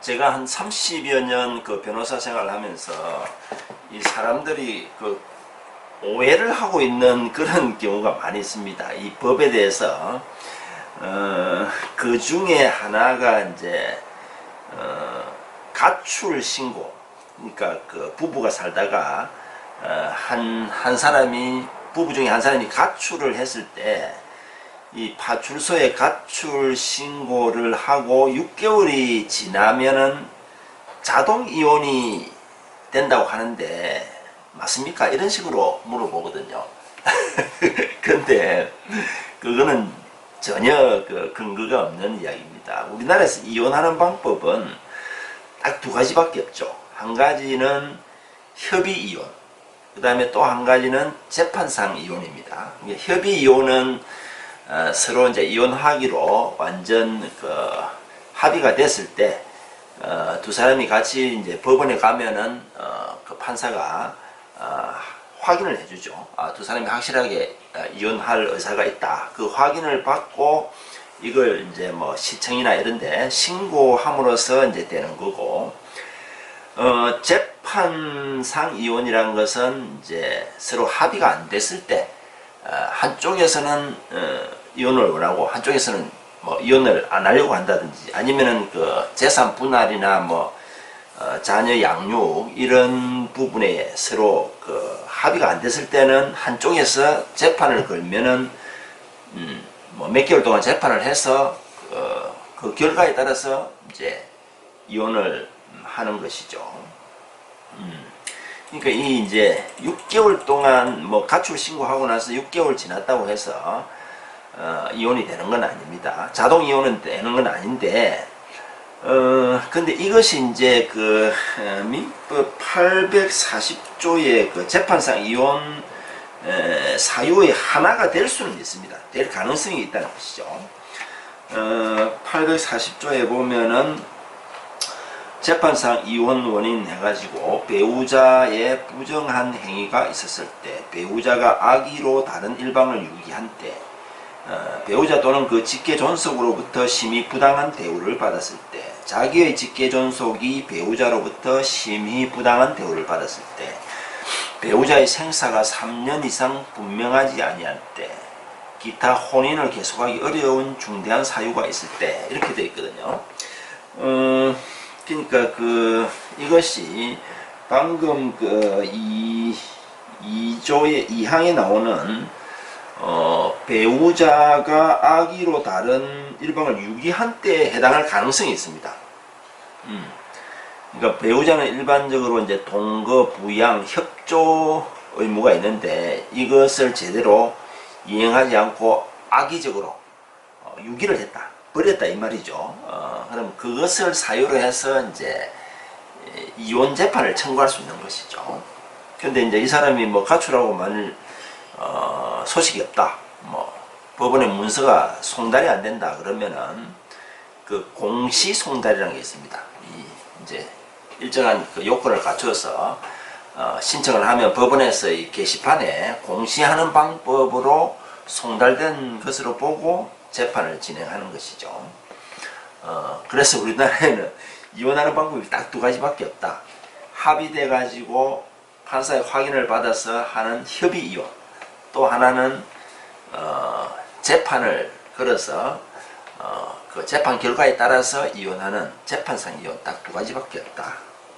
제가 한 30여 년 그 변호사 생활을 하면서 이 사람들이 그 오해를 하고 있는 그런 경우가 많이 있습니다. 이 법에 대해서 어, 그 중에 하나가 이제 어, 가출 신고 그러니까 그 부부가 살다가 어, 한, 한 사람이 부부 중에 한 사람이 가출을 했을 때 이 파출소에 가출 신고를 하고 6개월이 지나면은 자동 이혼이 된다고 하는데 맞습니까? 이런 식으로 물어보거든요. 근데 그거는 전혀 그 근거가 없는 이야기입니다. 우리나라에서 이혼하는 방법은 딱 두 가지밖에 없죠. 한 가지는 협의 이혼, 그 다음에 또 한 가지는 재판상 이혼입니다. 이게 협의 이혼은 어, 서로 이제 이혼하기로 완전 그 합의가 됐을 때, 어, 두 사람이 같이 이제 법원에 가면은, 어, 그 판사가, 어, 확인을 해주죠. 아, 두 사람이 확실하게 어, 이혼할 의사가 있다. 그 확인을 받고, 이걸 이제 뭐 시청이나 이런데 신고함으로써 이제 되는 거고, 어, 재판상 이혼이라는 것은 이제 서로 합의가 안 됐을 때, 어, 한쪽에서는 어, 이혼을 원하고 한쪽에서는 뭐 이혼을 안 하려고 한다든지 아니면은 그 재산 분할이나 뭐 어, 자녀 양육 이런 부분에 서로 그 합의가 안 됐을 때는 한쪽에서 재판을 걸면은 음, 뭐 몇 개월 동안 재판을 해서 그, 그 결과에 따라서 이제 이혼을 하는 것이죠. 음. 그러니까 이 이제 6개월 동안 뭐 가출 신고하고 나서 6개월 지났다고 해서 어, 이혼이 되는 건 아닙니다. 자동 이혼은 되는 건 아닌데 어 근데 이것이 이제 그 어, 민법 840조의 그 재판상 이혼 에, 사유의 하나가 될 수는 있습니다. 될 가능성이 있다는 것이죠. 어, 840조에 보면은 재판상 이혼 원인 해가지고 배우자의 부정한 행위가 있었을 때 배우자가 악의로 다른 일방을 유기한 때 어, 배우자 또는 그 직계 존속으로부터 심히 부당한 대우를 받았을 때 자기의 직계 존속이 배우자로부터 심히 부당한 대우를 받았을 때 배우자의 생사가 3년 이상 분명하지 아니할 때 기타 혼인을 계속하기 어려운 중대한 사유가 있을 때 이렇게 되어 있거든요. 어, 그러니까 그 이것이 방금 그이 2조의 2항에 나오는 어, 배우자가 악의로 다른 일방을 유기한 때에 해당할 가능성이 있습니다. 음. 그러니까 배우자는 일반적으로 이제 동거, 부양, 협조 의무가 있는데 이것을 제대로 이행하지 않고 악의적으로 어, 유기를 했다, 버렸다 이 말이죠. 어, 그럼 그것을 사유로 해서 이제 이혼 재판을 청구할 수 있는 것이죠. 근데 이제 이 사람이 뭐 가출하고 만일 어, 소식이 없다. 뭐 법원에 문서가 송달이 안 된다 그러면은 그 공시 송달이라는 게 있습니다. 이 이제 일정한 그 요건을 갖춰서 어, 신청을 하면 법원에서 이 게시판에 공시하는 방법으로 송달된 것으로 보고 재판을 진행하는 것이죠. 어, 그래서 우리나라에는 이혼하는 방법이 딱 두 가지밖에 없다. 합의돼 가지고 판사의 확인을 받아서 하는 협의 이혼. 또 하나는 어, 재판을 걸어서 어, 그 재판 결과에 따라서 이혼하는 재판상 이혼 딱 두 가지밖에 없다.